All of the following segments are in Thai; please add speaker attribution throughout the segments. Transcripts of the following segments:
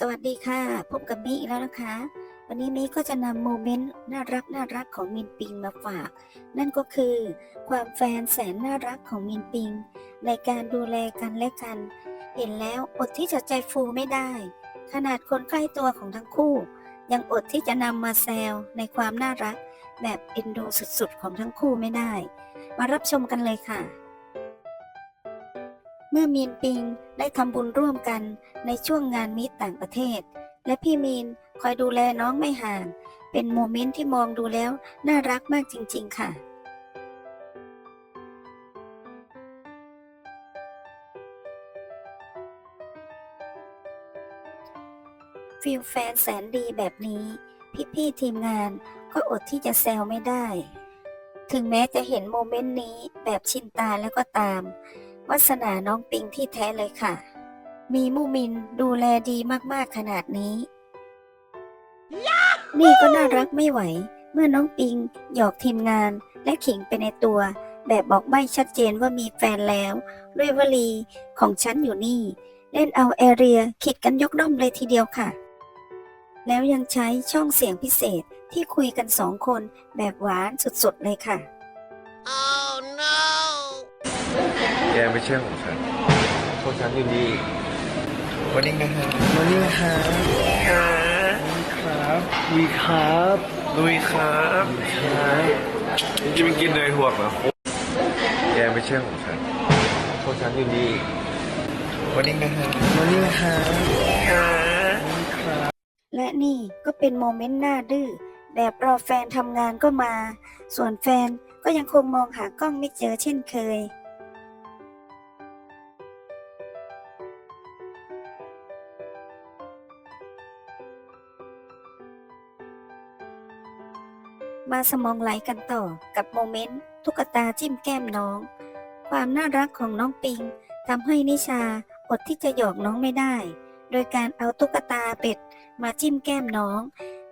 Speaker 1: สวัสดีค่ะ พบกับมี่อีกแล้วนะคะ วันนี้มี่ก็จะนำโมเมนต์น่ารักน่ารักของมินปิงมาฝาก นั่นก็คือ ความแฟนแสนน่ารักของมินปิง ในการดูแลกันและกัน เห็นแล้วอดที่จะใจฟูไม่ได้ ขนาดคนใกล้ตัวของทั้งคู่ ยังอดที่จะนำมาแซวในความน่ารัก แบบเอ็นดูสุดๆของทั้งคู่ไม่ได้ มารับชมกันเลยค่ะ มื่อมีนปิงได้ทำบุญร่วมกันในช่วงงานมิตรต่างประเทศ และพี่มีนคอยดูแลน้องไม่ห่าง เป็นโมเมนต์ที่มองดูแล้วน่ารักมากจริง ๆ ค่ะฟิลแฟนแสนดีแบบนี้ พี่ๆทีมงานก็อดที่จะแซวไม่ได้ ถึงแม้จะเห็นโมเมนต์นี้แบบชินตาแล้วก็ตาม วาสนาน้องปิงที่แท้เลยค่ะ มีมูมินดูแลดีมากๆขนาดนี้ นี่ก็น่ารักไม่ไหว เมื่อน้องปิง หยอกทีมงานและขิงไปในตัว แบบบอกไม่ชัดเจนว่ามีแฟนแล้ว ด้วยวลีของฉันอยู่นี่ เล่นเอาแอเรียขิดกันยกด้อมเลยทีเดียวค่ะ แล้วยังใช้ช่องเสียงพิเศษที่คุยกันสองคนแบบหวานสุดๆเลยค่ะ
Speaker 2: แกไม่ใช่ของฉันพวกฉันอยู่นี่
Speaker 3: วันนี้นะฮะ
Speaker 2: วันนี้นะครับ
Speaker 3: ครับวีครับ
Speaker 2: ลุยครับครับจะไปกินเนยถั่วเหรอแกไม่ใช่ของฉันพวกฉันอยู่นี่
Speaker 3: วันนี้นะฮะ
Speaker 2: วันนี้นะครับ
Speaker 1: และนี่ก็เป็นโมเมนต์น่าดื้อแบบรอแฟนทำงานก็มา ส่วนแฟนก็ยังคงมองหากล้องไม่เจอเช่นเคย มาสมองไหลกันต่อกับโมเมนต์ตุ๊กตาจิ้มแก้มน้อง ความน่ารักของน้องปิงทำให้นิชาอดที่จะหยอกน้องไม่ได้ โดยการเอาตุ๊กตาเป็ดมาจิ้มแก้มน้อง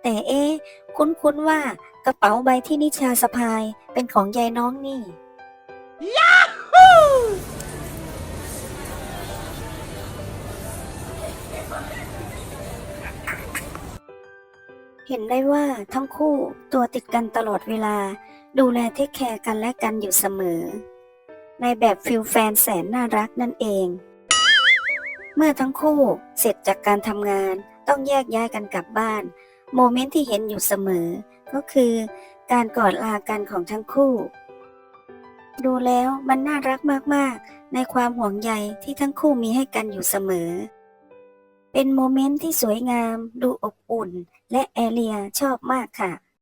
Speaker 1: แต่เอ๊ะคุ้นๆว่ากระเป๋าใบที่นิชาสะพายเป็นของยายน้องนี่ยาฮู เห็นได้ว่าทั้งคู่ตัวติดกันตลอดเวลา ดูแลเทคแคร์กันและกันอยู่เสมอ ในแบบฟิลแฟนแสนน่ารักนั่นเอง เมื่อทั้งคู่เสร็จจากการทำงานต้องแยกย้ายกันกลับบ้าน โมเมนต์ที่เห็นอยู่เสมอ ก็คือ การกอดลากันของทั้งคู่ ดูแล้วมันน่ารักมากๆ ในความห่วงใยที่ทั้งคู่มีให้กันอยู่เสมอ เป็นโมเมนต์ที่สวยงาม ดูอบอุ่น และแอเรียชอบมากค่ะ